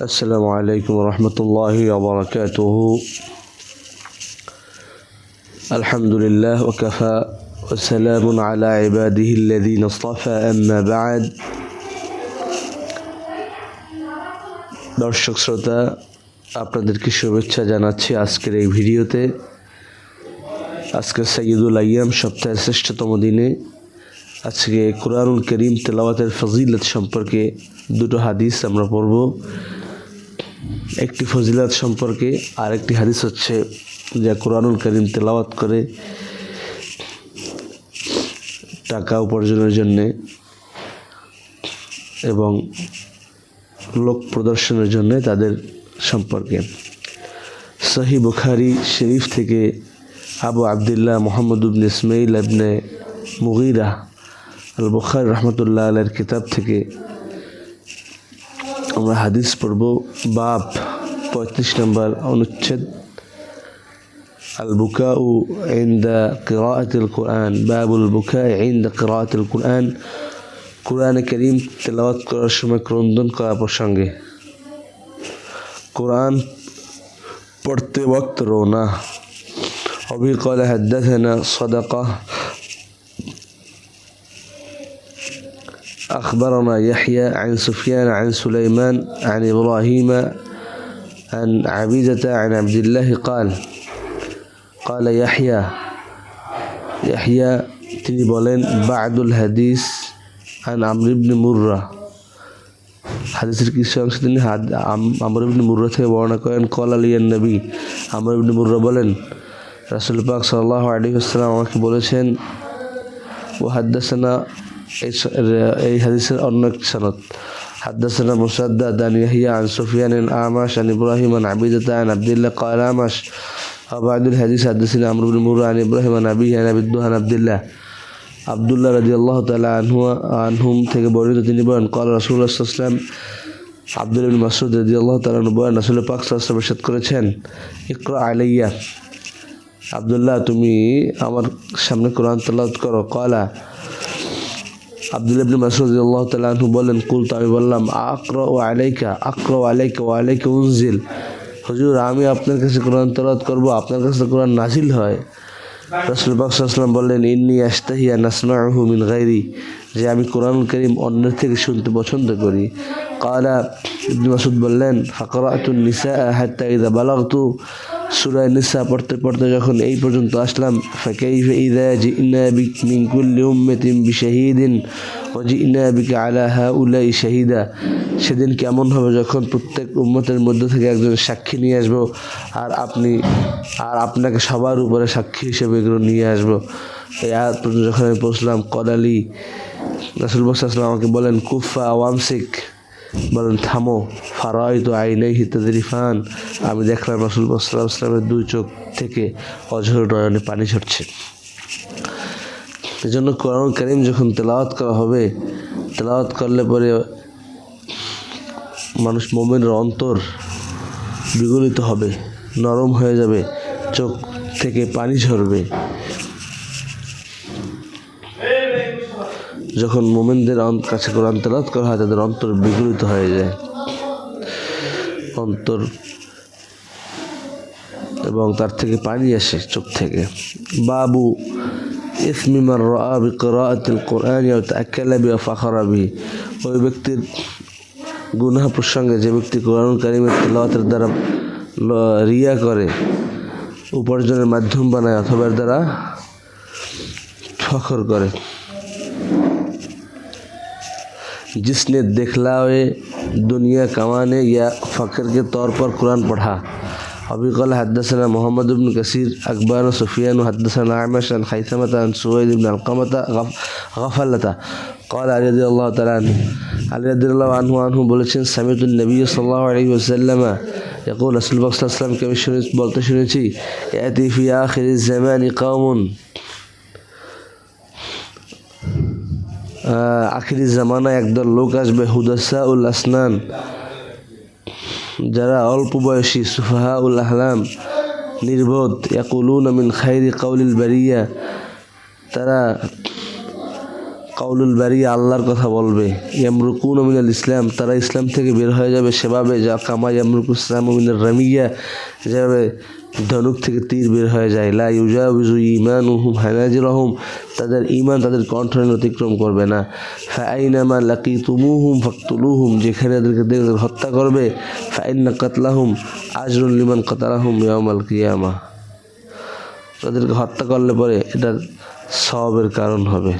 السلام عليكم ورحمة الله وبركاته الحمد لله وكفى وسلام على عباده الذين اصطفى أما بعد দর্শক শ্রোতা আপনাদেরকে শুভেচ্ছা জানাচ্ছি আজকের এই ভিডিওতে আজকে সৈয়দুল আইয়াম সপ্তাহের শ্রেষ্ঠতম দিনে আজকে কোরআনুল করিম তেলাওয়াতের ফজিলত সম্পর্কে দুটো হাদিস আমরা পড়ব। একটি ফজিলত সম্পর্কে আর একটি হাদিস হচ্ছে যা কোরআনুল করিম তেলাওয়াত করে টাকা উপার্জনের জন্যে এবং লোক প্রদর্শনের জন্য তাদের সম্পর্কে। সহি বুখারি শরীফ থেকে আবু আবদুল্লাহ মোহাম্মদ উবন ইসমাইল আবনে মুগিরা আল বুখার রহমতুল্লাহ আলের কিতাব থেকে আমরা হাদিস পড়ব বাপ পঁয়ত্রিশ নম্বর অনুচ্ছেদ আল বুকাউ عند قراءة القرآن باب البكاء عند قراءة القرآن কোরআনে করিম তেলাওয়াত করার সময় ক্রন্দন করা প্রসঙ্গে কোরআন পড়তে ওয়াক্ত রোনা أبي قال حدثنا صدقة أخبرنا يحيى عن سفيان عن سليمان عن إبراهيم عن عبيدة عن عبد الله قال قال يحيى يحيى তিনি বলেন বাদুল হাদিস আন আমর ইবনে মুর্রা হাদিসের কিছু অংশ তিনি আমর ইবনে মুর্রা থেকে বর্ণনা করেন কল আলিয়ান নবী আমর ইবনে মুর্রা বলেন রাসুল পাক সাল্লাহ আলী আসসালাম আমাকে বলেছেন ও হাদ্দাসানা এই হাদিসের অন্য এক সনদ حدثنا مسدد عن يحيى عن سفيان الأعمش عن إبراهيم عن عبيدة عن عبد الله قال الأعمش وبعد الحديث حدثنا عمرو بن مرة عن إبراهيم عن أبيه عن أبي الدهن عبد الله আবদুল্লাহ রাজি আল্লাহ তালা আনহু আনহুম থেকে বর্ণিত তিনি বলেন কল রাসুল্লাহ ইসলাম আব্দুল ইবিন মাসুদ রাজি আল্লাহ তালা বলেন রাসুল পাক সাল্লাম ইরশাদ করেছেন ইকরা আলাইয়া আবদুল্লাহ তুমি আমার সামনে কোরআন তালাত করো কলা আব্দুল ইবনে মাসুদ আল্লাহ তালা বলেন, কুলতো, আমি বললাম আকর ও আলাইকা আকর ও আলাইকা ও আলাইকা উনজিল। হুজুর, আমি আপনার কাছে কোরআন তালাত করব, আপনার কাছে কোরআন নাজিল হয়? রসুল বাকসাল্লাম বললেন, ইন্নি আস্তাহিয়া নাসমাহু মিন গাইরি যে আমি কোরআন করিম অন্যের থেকে শুনতে পছন্দ করি। কালা ইবনে মাসুদ বললেন, ফাকরাতুন নিসা হাত্তা ইদা বালাগতু। সুরায় নিসা পড়তে পড়তে যখন এই পর্যন্ত আসলাম শাহিদা। সেদিন কেমন হবে যখন প্রত্যেক উম্মতের মধ্যে থেকে একজন সাক্ষী নিয়ে আসব আর আপনি, আর আপনাকে সবার উপরে সাক্ষী হিসেবে এগুলো নিয়ে আসব। এই পর্যন্ত যখন আমি পৌঁছলাম, কদালি রাসুল বসাম আমাকে বলেন কুফা ওয়ামসিক বলেন, থামো ফারাই তো আইনাই হিতাদিরিফান আমি দেখলাম রাসুল বসালাম ইসলামের দুই চোখ থেকে অঝর নয়নে পানি ঝরছে। এজন্য কোরআন করিম যখন তেলাওয়াত করা হবে, তেলাওয়াত করলে পরে মানুষ মোমেনের অন্তর বিগলিত হবে, নরম হয়ে যাবে, চোখ থেকে পানি ঝরবে। যখন মোমেনদের কাছে কোরআন তেলাত করা হয়, তাদের অন্তর বিগলিত হয়ে যায়। অন্তর এবং তার থেকে পানি আসে চোখ থেকে বাবু ইসমিমার রাবি করাতিল কোরআন তাকালা বি ফাখরা বি ওই ব্যক্তির গুনাহ প্রসঙ্গে যে ব্যক্তি কোরআন কারিমের তেলাওয়াতের দ্বারা রিয়া করে উপার্জনের মাধ্যম বানায় অথবা এর দ্বারা ফখর করে जिसने दिखलावे दुनिया कमाने या फ़ख्र के तौर पर कुरान पढ़ा أبي قال حدثنا محمد بن كثير أكبر سفيان وحدثنا أعمش عن خيثمة عن سويد بن القمة غفلة. قال علي رضي الله تعالى عنه علي رضي الله عنه عنه বলেছেন النبي صلى الله عليه وسلم يقول রাসূল পাক الله আলাইহি আমি শুনেছি বলতে শুনেছি ইয়াতি ফি আখির জামান قوم. آخر الزمان يقدر লোক بهدساء الأسنان. যারা অল্প বয়সী সুফাহা উল আহলাম নির্বোধ ইয়াকুলুন মিন খাইরি কাউলিল বারিয়া তারা কাউলুল বাড়ি আল্লাহর কথা বলবে। ইয়ামরুকুন মিনাল ইসলাম, তারা ইসলাম থেকে বের হয়ে যাবে সেভাবে, যা কামা ইয়ামরুকু ইসলাম মিনাল রামিয়া, যেভাবে ধনুক থেকে তীর বের হয়ে যায়। লা ইউজাউজু ইমান উহুম হানাজিরহুম, তাদের ইমান তাদের কণ্ঠনে অতিক্রম করবে না। ফাইনামা লাকি তুমুহুম ফাকতুলুহুম, যেখানে তাদেরকে দেখবে হত্যা করবে। ফাইন্না কাতলাহুম আজরুল লিমান কাতালাহুম ইয়ামাল কিয়ামা। তাদেরকে হত্যা করলে পরে এটা সবের কারণ হবে।